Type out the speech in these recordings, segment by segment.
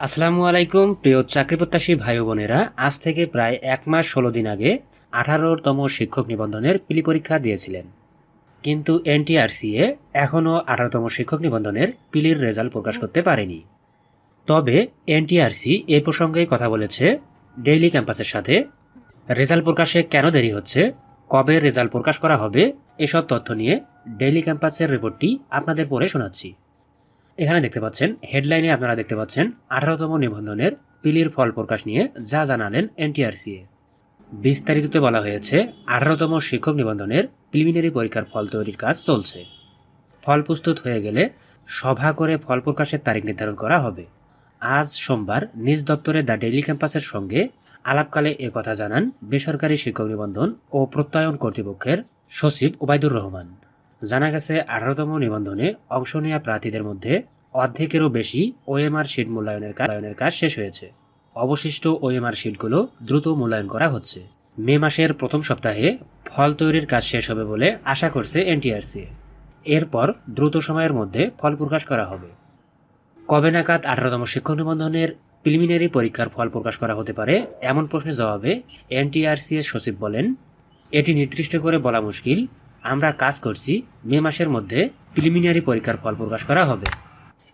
আসসালামু আলাইকুম, প্রিয় চাকরি প্রত্যাশী ভাই বোনেরা আজ থেকে প্রায় এক মাস ষোলো দিন আগে আঠারোতম শিক্ষক নিবন্ধনের পিলি পরীক্ষা দিয়েছিলেন। কিন্তু এনটিআরসিএ এখনও আঠারোতম শিক্ষক নিবন্ধনের পিলির রেজাল্ট প্রকাশ করতে পারেনি। তবে এনটিআরসি এ প্রসঙ্গে কথা বলেছে, ডেইলি ক্যাম্পাসের সাথে রেজাল্ট প্রকাশে কেন দেরি হচ্ছে, কবে রেজাল্ট প্রকাশ করা হবে, এসব তথ্য নিয়ে ডেইলি ক্যাম্পাসের রিপোর্টটি আপনাদের পড়ে শোনাচ্ছি। এখানে দেখতে পাচ্ছেন হেডলাইনে আপনারা দেখতে পাচ্ছেন, আঠারোতম নিবন্ধনের পিলির ফল প্রকাশ নিয়ে যা জানালেন এনটিআরসিএ বিস্তারিততে বলা হয়েছে, আঠারোতম শিক্ষক নিবন্ধনের প্রিলিমিনারি পরীক্ষার ফল তৈরির কাজ চলছে। ফল প্রস্তুত হয়ে গেলে সভা করে ফল প্রকাশের তারিখ নির্ধারণ করা হবে। আজ সোমবার নিজ দপ্তরে দ্য ডেইলি ক্যাম্পাসের সঙ্গে আলাপকালে কথা জানান বেসরকারি শিক্ষক নিবন্ধন ও প্রত্যয়ন কর্তৃপক্ষের সচিব ওবায়দুর রহমান। জানা গেছে, আঠারোতম নিবন্ধনে অংশ নেওয়া প্রার্থীদের মধ্যে অর্ধেকেরও বেশি ওএমআর শিট মূল্যায়নের মূল্যায়নের কাজ শেষ হয়েছে। অবশিষ্ট ওএমআর শিটগুলো দ্রুত মূল্যায়ন করা হচ্ছে। মে মাসের প্রথম সপ্তাহে ফল তৈরির কাজ শেষ হবে বলে আশা করছে এনটিআরসি। এরপর দ্রুত সময়ের মধ্যে ফল প্রকাশ করা হবে। কবে নাগাদ আঠারোতম শিক্ষক নিবন্ধনের প্রিলিমিনারি পরীক্ষার ফল প্রকাশ করা হতে পারে এমন প্রশ্নের জবাবে এনটিআরসি এর সচিব বলেন, এটি নির্দিষ্ট করে বলা মুশকিল। আমরা কাজ করছি মে মাসের মধ্যে প্রিলিমিনারি পরীক্ষার ফল প্রকাশ করা হবে।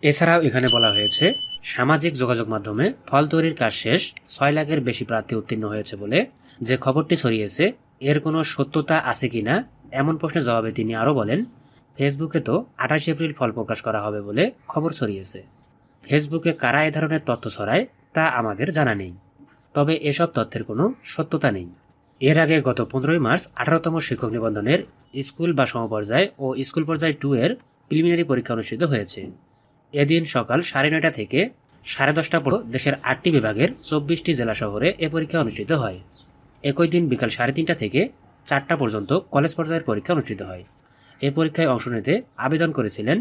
এছাড়াও এখানে বলা হয়েছে, সামাজিক যোগাযোগ মাধ্যমে ফল তৈরির কাজ শেষ, ছয় লাখের বেশি প্রার্থী উত্তীর্ণ হয়েছে বলে যে খবরটি ছড়িয়েছে, এর কোনো সত্যতা আছে কিনা এমন প্রশ্নের জবাবে তিনি আরও বলেন, ফেসবুকে তো আঠাশ এপ্রিল ফল প্রকাশ করা হবে বলে খবর ছড়িয়েছে। ফেসবুকে কারা এ ধরনের তথ্য ছড়ায় তা আমাদের জানা নেই। তবে এসব তথ্যের কোনো সত্যতা নেই। এর আগে গত পনেরোই মার্চ আঠারোতম শিক্ষক নিবন্ধনের স্কুল বা সমপর্যায় ও স্কুল পর্যায় টু এর প্রিলিমিনারি পরীক্ষা অনুষ্ঠিত হয়েছে। এদিন সকাল সাড়ে নয়টা থেকে সাড়ে দশটা পর্যন্ত দেশের আটটি বিভাগের চব্বিশটি জেলা শহরে এ পরীক্ষা অনুষ্ঠিত হয়। একই দিন বিকাল সাড়ে তিনটা থেকে চারটা পর্যন্ত কলেজ পর্যায়ের পরীক্ষা অনুষ্ঠিত হয়। এ পরীক্ষায় অংশ নিতে আবেদন করেছিলেন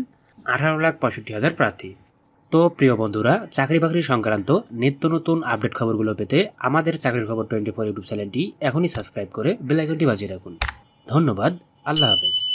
আঠারো লাখ পঁয়ষট্টি হাজার প্রার্থী। তো প্রিয় বন্ধুরা, চাকরি বাকরি সংক্রান্ত নিত্য নতুন আপডেট খবরগুলো পেতে আমাদের চাকরির খবর টোয়েন্টি ফোর ইউটিউব চ্যানেলটি এখনই সাবস্ক্রাইব করে বেলাইকনটি বাজিয়ে রাখুন। ধন্যবাদ, আল্লাহ হাফেজ।